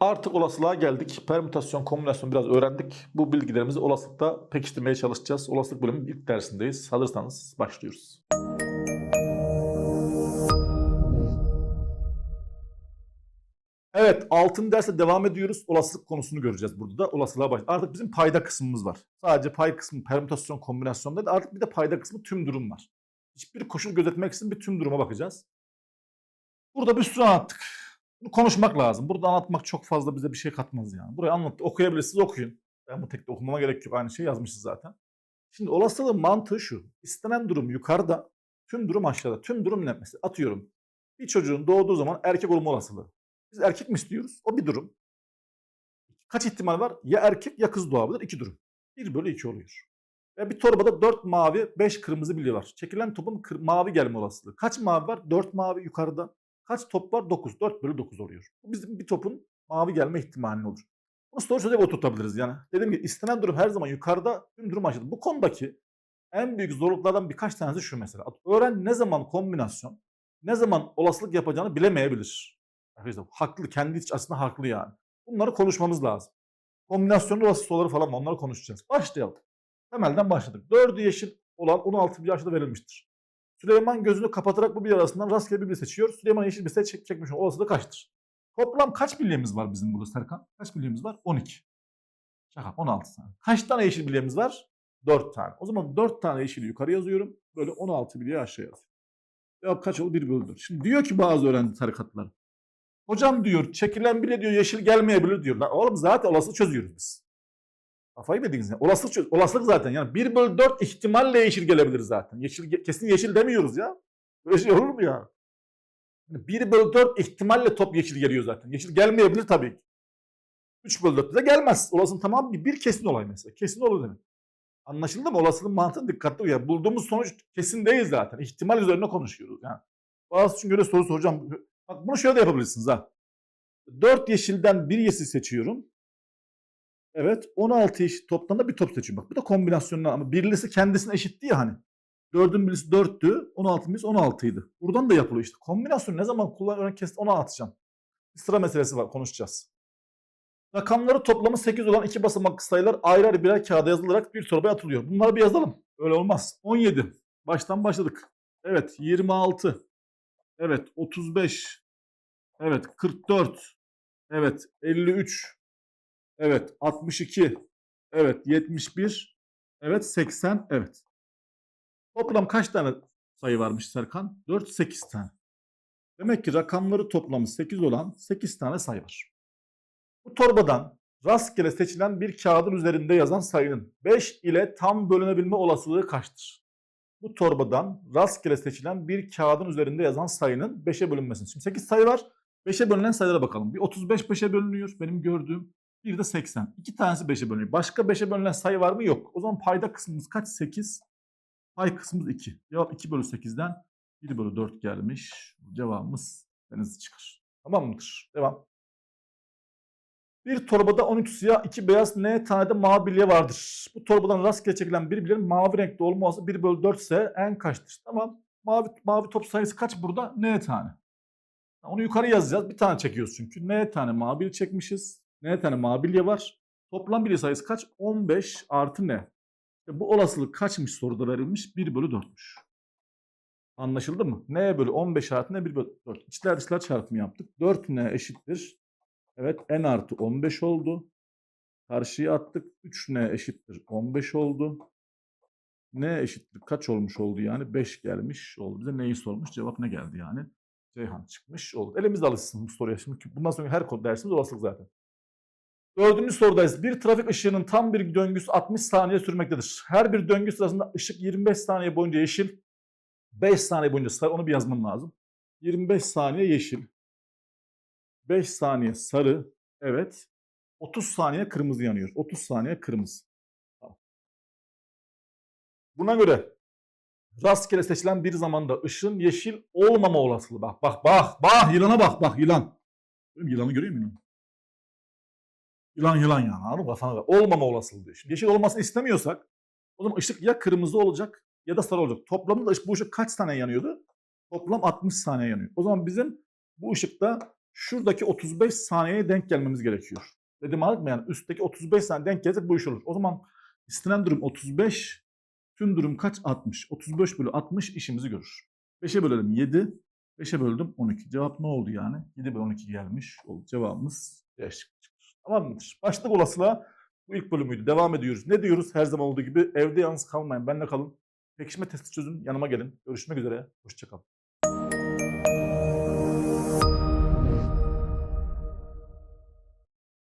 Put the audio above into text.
Artık olasılığa geldik. Permütasyon, kombinasyon biraz öğrendik. Bu bilgilerimizi olasılıkta pekiştirmeye çalışacağız. Olasılık bölümünün ilk dersindeyiz. Hazırsanız başlıyoruz. Evet, altın derse devam ediyoruz. Olasılık konusunu göreceğiz burada da. Olasılığa baş. Artık bizim payda kısmımız var. Sadece pay kısmı permütasyon, kombinasyon değil. Artık bir de payda kısmı tüm durum var. Hiçbir koşul gözetmeksizin bir tüm duruma bakacağız. Burada bir sürü anlattık. Konuşmak lazım. Burada anlatmak çok fazla bize bir şey katmaz yani. Burayı anlat, okuyabilirsiniz okuyun. Ben bu tekte okumama gerek yok. Aynı şey yazmışız zaten. Şimdi olasılığın mantığı şu. İstenen durum yukarıda, tüm durum aşağıda. Tüm durum ne? Mesela atıyorum. Bir çocuğun doğduğu zaman erkek olma olasılığı. Biz erkek mi istiyoruz? O bir durum. Kaç ihtimal var? Ya erkek ya kız doğabilir. İki durum. 1 bölü 2 oluyor. Ve bir torbada 4 mavi, 5 kırmızı bilye var. Çekilen topun mavi gelme olasılığı. Kaç mavi var? 4 mavi yukarıda. Kaç top var? 9. 4 bölü 9 oluyor. Bizim bir topun mavi gelme ihtimali olur. Bunu soru çözerek oturtabiliriz yani. Dediğim gibi istenen durum her zaman yukarıda, tüm durum aşağıda. Bu konudaki en büyük zorluklardan birkaç tanesi şu mesela. Öğren ne zaman kombinasyon, ne zaman olasılık yapacağını bilemeyebilir. Arkadaşlar haklı, kendi iç aslında haklı yani. Bunları konuşmamız lazım. Kombinasyonlu olasılık soruları falan onları konuşacağız. Başlayalım. Temelden başladık. Dördü yeşil olan 16 bir yaşta verilmiştir. Süleyman gözünü kapatarak bu bir arasından rastgele bir bilye seçiyor. Süleyman yeşil bir set çek çekmiş. Olasılığı kaçtır? Toplam kaç bilyemiz var bizim burada Serkan? Kaç bilyemiz var? 12. Şaka 16 tane. Kaç tane yeşil bilyemiz var? 4 tane. O zaman 4 tane yeşili yukarı yazıyorum. Böyle 16 bilye aşağı yazıyorum. Cevap kaç oldu? 1 bölü 4. Şimdi diyor ki bazı öğrenci tarikatlar. Hocam diyor çekilen bile diyor yeşil gelmeyebilir diyor. Lan oğlum zaten olasılık çözüyoruz biz. Kafayı yediniz ya? Olasılık, olasılık zaten. Yani 1 bölü 4 ihtimalle yeşil gelebilir zaten. Yeşil, kesin yeşil demiyoruz ya. Böyle şey olur mu ya? 1 bölü 4 ihtimalle top yeşil geliyor zaten. Yeşil gelmeyebilir tabii ki. 3 bölü 4 de gelmez. Olasılığın tamamı bir, bir kesin olay mesela. Kesin olur demek. Anlaşıldı mı? Olasılığın mantığını dikkatli uyar. Bulduğumuz sonuç kesin değil zaten. İhtimal üzerine konuşuyoruz. Yani bazı için göre soru soracağım. Bak bunu şöyle de yapabilirsiniz ha. 4 yeşilden bir yeşil seçiyorum. Evet 16 yeşil toptan da bir top seçiyorum. Bak bu da kombinasyonlar ama birlisi kendisine eşitti ya hani. 4'ün birisi 4'tü, 16'ın birisi 16'ydı. Buradan da yapılıyor işte. Kombinasyon ne zaman kullanıyorum kesin onu atacağım. Bir sıra meselesi var konuşacağız. Rakamları toplamı 8 olan iki basamaklı sayılar ayrı ayrı birer kağıda yazılarak bir torbaya atılıyor. Bunları bir yazalım. Öyle olmaz. 17. Baştan başladık. Evet 26. Evet 35. Evet 44. Evet 53. Evet 62. Evet 71. Evet 80. Evet. Toplam kaç tane sayı varmış Serkan? 4, 8 tane. Demek ki rakamları toplamı 8 olan 8 tane sayı var. Bu torbadan rastgele seçilen bir kağıdın üzerinde yazan sayının 5 ile tam bölünebilme olasılığı kaçtır? Bu torbadan rastgele seçilen bir kağıdın üzerinde yazan sayının 5'e bölünmesini. Şimdi 8 sayı var. 5'e bölünen sayılara bakalım. Bir 35 5'e bölünüyor benim gördüğüm. Bir de 80. İki tanesi 5'e bölünüyor. Başka 5'e bölünen sayı var mı? Yok. O zaman payda kısmımız kaç? 8. Pay kısmımız 2. Cevap 2 bölü 8'den 1 bölü 4 gelmiş. Cevabımız deniz çıkar. Tamam mıdır? Devam. Bir torbada 13 siyah, 2 beyaz, n tane de mavi bilye vardır. Bu torbadan rastgele çekilen bir bilyenin mavi renkte olması 1 bölü 4 ise en kaçtır? Tamam. Mavi, mavi top sayısı kaç burada? N tane. Onu yukarı yazacağız. Bir tane çekiyoruz çünkü. N tane mavi bilye çekmişiz. N tane mavi bilye var. Toplam bilye sayısı kaç? 15 artı N. E bu olasılık kaçmış soruda verilmiş? 1 bölü 4'müş. Anlaşıldı mı? N bölü 15 artı N 1 bölü 4. İçler dışlar çarpımı yaptık. 4N eşittir. Evet N artı 15 oldu. Karşıya attık. 3N eşittir 15 oldu. N eşittir kaç olmuş oldu yani? 5 gelmiş oldu. Bize neyi sormuş? Cevap ne geldi yani? Ceyhan çıkmış oldu. Elimizde alışsın bu soruya. Şimdi bundan sonra her kod dersimiz olasılık zaten. Dördüncü sorudayız. Bir trafik ışığının tam bir döngüsü 60 saniye sürmektedir. Her bir döngü sırasında ışık 25 saniye boyunca yeşil, 5 saniye boyunca sarı. Onu bir yazmam lazım. 25 saniye yeşil, 5 saniye sarı, evet. 30 saniye kırmızı yanıyor. 30 saniye kırmızı. Buna göre rastgele seçilen bir zamanda ışığın yeşil olmama olasılığı. Bak bak bak bak yılana bak bak yılan. Yılanı görüyor musun? Yılan yılan yani anladın mı? Kafana. Olmama olasılığı diyor. Şimdi yeşil olmasını istemiyorsak o zaman ışık ya kırmızı olacak ya da sarı olacak. Toplamda da ışık, bu ışık kaç tane yanıyordu? Toplam 60 saniye yanıyor. O zaman bizim bu ışıkta şuradaki 35 saniyeye denk gelmemiz gerekiyor. Dedim anladın mı? Yani üstteki 35 saniye denk gelsek bu iş olur. O zaman istenen durum 35, tüm durum kaç? 60. 35 bölü 60 işimizi görür. 5'e bölelim 7, 5'e böldüm 12. Cevap ne oldu yani? 7 bölü 12 gelmiş oldu. Cevabımız D. Tamam mıdır? Başlık olasılığa bu ilk bölümüydü. Devam ediyoruz. Ne diyoruz? Her zaman olduğu gibi evde yalnız kalmayın. Benle kalın. Pekişme testi çözün. Yanıma gelin. Görüşmek üzere. Hoşçakalın.